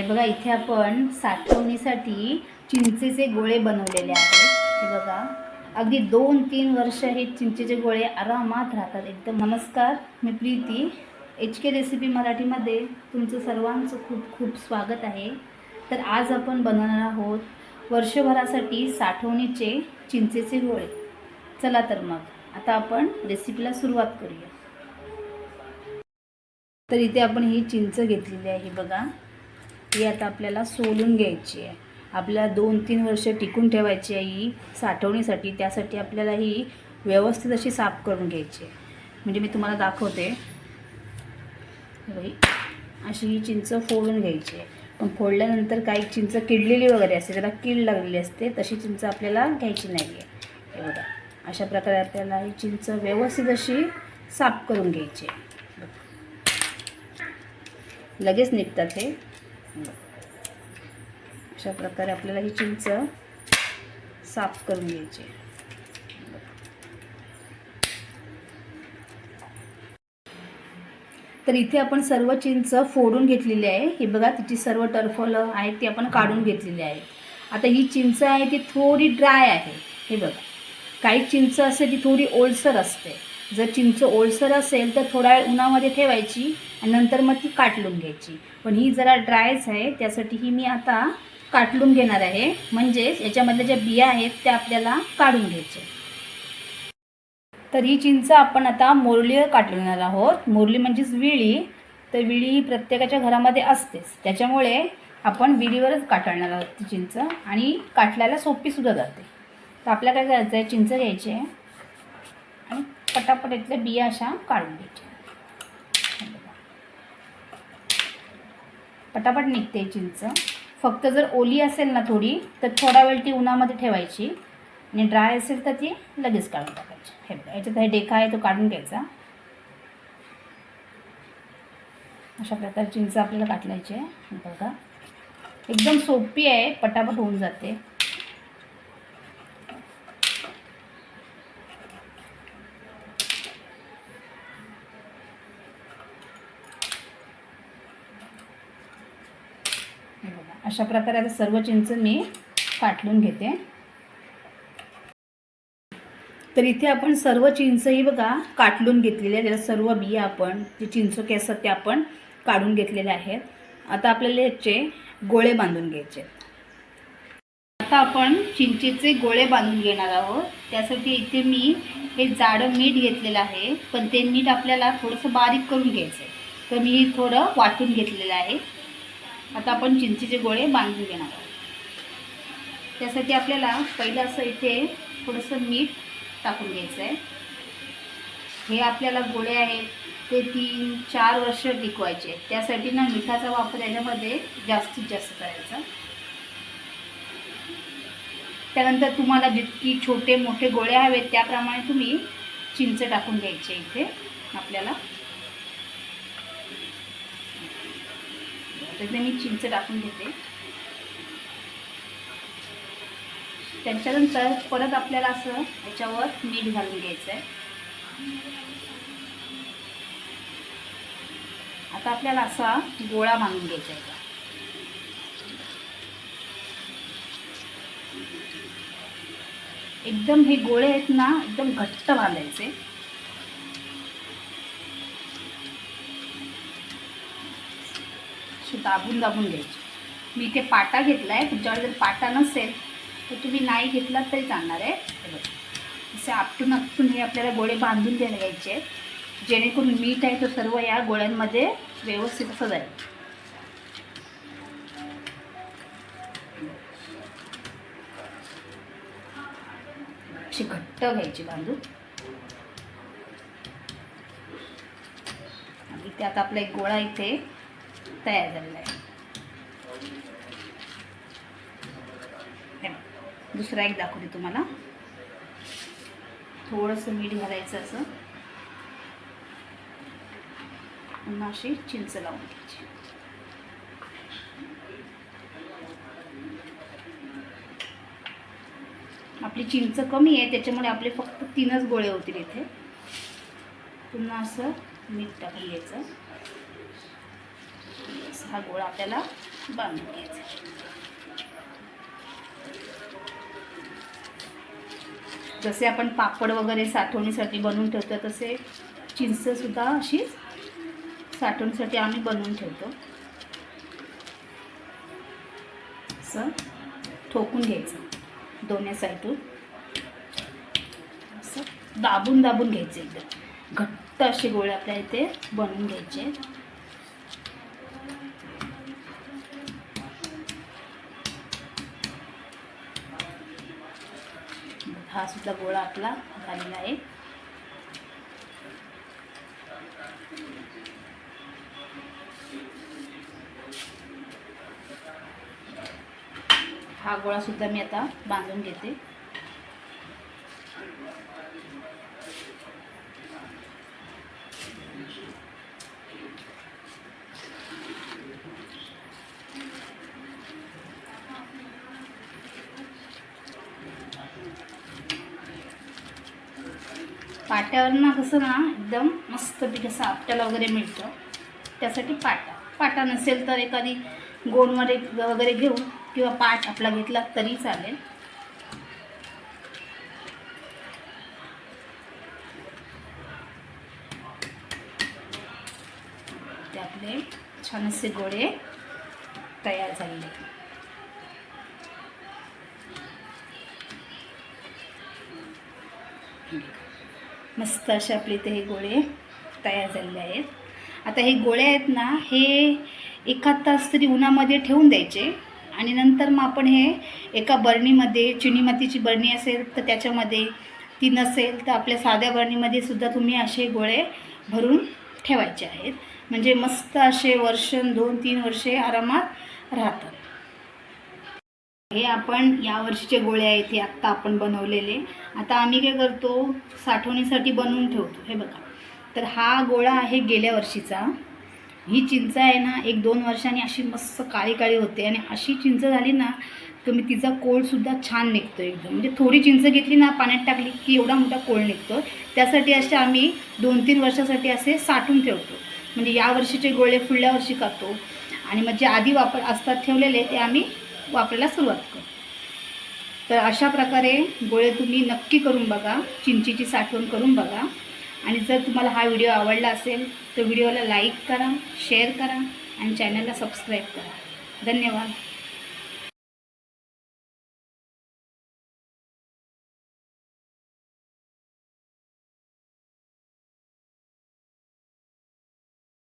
हे बघा इथे आपण साठवणीसाठी चिंचेचे गोळे बनवलेले आहेत. हे बघा अगदी दोन तीन वर्ष हे चिंचेचे गोळे आरामात राहतात. एकदम नमस्कार मी प्रीती. एच के रेसिपी मराठीमध्ये तुमचं सर्वांचं खूप खूप स्वागत आहे. तर आज आपण बनवणार आहोत वर्षभरासाठी साठवणीचे चिंचेचे गोळे. चला तर मग आता आपण रेसिपीला सुरुवात करूया. तर इथे आपण ही चिंच घेतलेली आहे बघा. ही आता आपल्याला सोलून घ्यायची आहे. आपल्याला दोन तीन वर्ष टिकून ठेवायची आहे ही साठवणीसाठी. त्यासाठी आपल्याला ही व्यवस्थित अशी साफ करून घ्यायची आहे. म्हणजे मी तुम्हाला दाखवते. अशी ही चिंच फोडून घ्यायची आहे. पण फोडल्यानंतर काही चिंच किडलेली वगैरे असते त्याला कीड लागलेली असते तशी चिंच आपल्याला घ्यायची नाही आहे बघा अशा प्रकारे आपल्याला ही चिंच व्यवस्थित अशी साफ करून घ्यायची आहे. लगेच निघतात हे. अशा प्रकारे आपल्याला ही चिंच साफ करून घ्यायची तर इथे आपण सर्व चिंच फोडून घेतलेली आहे. हे बघा तिची सर्व टरफलं आहेत ती आपण काढून घेतलेली आहे आता ही चिंच आहे ती थोडी ड्राय आहे. हे बघा काही चिंच असते ती थोडी ओलसर असते. जर चिंच ओलसर असेल तर थोडा वेळ उन्हामध्ये ठेवायची आणि नंतर मग ती काटलून घ्यायची. पण ही जरा ड्रायच आहे त्यासाठी ही मी आता काटलून घेणार आहे. म्हणजेच याच्यामधल्या ज्या बिया आहेत त्या आपल्याला काढून घ्यायच्या तर ही चिंच आपण आता मोरलीवर काटलणार आहोत. मोरली म्हणजेच विळी. तर विळी ही प्रत्येकाच्या घरामध्ये असतेच. त्याच्यामुळे आपण विळीवरच काटळणार आहोत ती चिंच आणि काटल्याला सोपीसुद्धा जाते. तर आपल्याला काय करायचं आहे चिंच घ्यायची आहे. आणि पटापट इथल्या बिया अशा काढून घ्यायच्या पटापट निघते चिंच. फक्त जर ओली असेल ना थोडी तर थोडा वेळ ती उन्हामध्ये ठेवायची. आणि ड्राय असेल तर ती लगेच काढून टाकायची. हे बघा, याच्यात हे डेखा आहे तो काढून घ्यायचा. अशा प्रकारे चिंच आपल्याला काटलायची आहे. बघा. एकदम सोपी आहे पटापट होऊन जाते हे बघा अशा प्रकारे आता सर्व चिंच मी काटलून घेते. तर इथे आपण सर्व चिंचही बघा काटलून घेतलेली आहे त्याला सर्व बिया आपण जे चिंचोके असतात ते आपण काढून घेतलेले आहेत. आता आपल्याला याचे गोळे बांधून घ्यायचे. आता आपण चिंचेचे गोळे बांधून घेणार आहोत. त्यासाठी इथे मी हे जाडं मीठ घेतलेलं आहे पण ते मीठ आपल्याला थोडंसं बारीक करून घ्यायचं आहे तर मी थोडं वाटून घेतलेलं आहे. आता आपण चिंचेचे गोळे बांधून घेणार आहोत. त्यासाठी आपल्याला पहिलं असं इथे थोडंसं मीठ टाकून घ्यायचं आहे. हे आपल्याला गोळे आहेत ते तीन चार वर्ष टिकवायचे. त्यासाठी ना मिठाचा वापर याच्यामध्ये जास्तीत जास्त करायचा. त्यानंतर तुम्हाला जितकी छोटे मोठे गोळे हवेत त्याप्रमाणे तुम्ही चिंच टाकून घ्यायचे इथे आपल्याला. इकडे मी चिंच टाकून घेते. त्याच्यानंतर परत आपल्याला असं याच्यावर मीठ घालून घ्यायचं आहे आता आपल्याला असा गोळा बांधून घ्यायचा आहे. एकदम हे गोळे आहेत ना एकदम घट्ट बांधायचे. असे दाबून दाबून घ्यायचे. मी इथे पाटा घेतला आहे तुमच्याकडे जर पाटा नसेल तर तुम्ही नाही घेतलात तरी चालणार आहे. असे आपटून आपटून हे आपल्याला गोळे बांधून द्यायला घ्यायचे आहेत. जेणेकरून मीठ आहे तो सर्व या गोळ्यांमध्ये व्यवस्थित असं जाईल. अशी घट्ट घ्यायची बांधून. आणि त्यात आता आपला एक गोळा इथे तयार झालेला आहे. दुसरा एक दाखवते तुम्हाला. थोडंसं मीठ घालायचं असं. पुन्हा अशी चिंच लावून घ्यायची. आपली चिंच कमी आहे त्याच्यामुळे आपले फक्त तीनच गोळे होतील इथे. पुन्हा असं मीठ टाकून घ्यायचं. हा गोळा आपल्याला बांधून घ्यायचा. जसे आपण पापड वगैरे साठवणीसाठी बनवून ठेवतो तसे चिंचसुद्धा अशीच साठवणीसाठी आम्ही बनवून ठेवतो. असं ठोकून घ्यायचं दोन्ही साईडून. असं दाबून दाबून घ्यायचे एकदम. घट्ट असे गोळे आपल्या इथे बनवून घ्यायचे. हा सुद्धा गोळा आपला झालेला आहे. हा गोळा सुद्धा मी आता बांधून घेते. पाट्यावर ना कसं ना एकदम मस्तपैकी असं आपट्याला वगैरे मिळतं. त्यासाठी पाटा. पाटा नसेल तर एखादी गोणमध्ये वगैरे घेऊन किंवा पाट आपला घेतला तरी चालेल. ते आपले छान असे गोळे तयार झालेले. मस्त असे आपले इथे हे गोळे तयार झालेले आहेत. आता हे गोळे आहेत ना हे एखाद तास तरी उन्हामध्ये ठेवून द्यायचे आणि नंतर मग आपण हे एका बरणीमध्ये चिनी मातीची बरणी असेल तर त्याच्यामध्ये ती नसेल तर आपल्या साध्या बरणीमध्ये सुद्धा तुम्ही असे गोळे भरून ठेवायचे आहेत. म्हणजे मस्त असे वर्ष दोन तीन वर्षे आरामात राहतात. हे आपण या वर्षीचे गोळे आहेत हे आत्ता आपण बनवलेले. आता आम्ही काय करतो साठवणीसाठी बनवून ठेवतो. हे बघा. तर हा गोळा आहे गेल्या वर्षीचा. ही चिंच आहे ना एक दोन वर्षांनी अशी मस्त काळी काळी होते आणि अशी चिंच झाली ना तुम्ही तिचा कोळसुद्धा छान निघतो एकदम. म्हणजे थोडी चिंच घेतली ना पाण्यात टाकली की एवढा मोठा कोळ निघतो. त्यासाठी असे आम्ही दोन तीन वर्षासाठी असे साठवून ठेवतो. म्हणजे या वर्षीचे गोळे पुढल्या वर्षी करतो. आणि मग जे आधी वापर असतात ठेवलेले ते आम्ही वापरायला सुरुवात कर. तर अशा प्रकारे गोळे तुम्ही नक्की करून बघा चिंचीची साठवण करून बघा. आणि जर तुम्हाला हा व्हिडिओ आवडला असेल तर व्हिडिओला लाईक करा शेअर करा आणि चॅनलला सबस्क्राईब करा. धन्यवाद.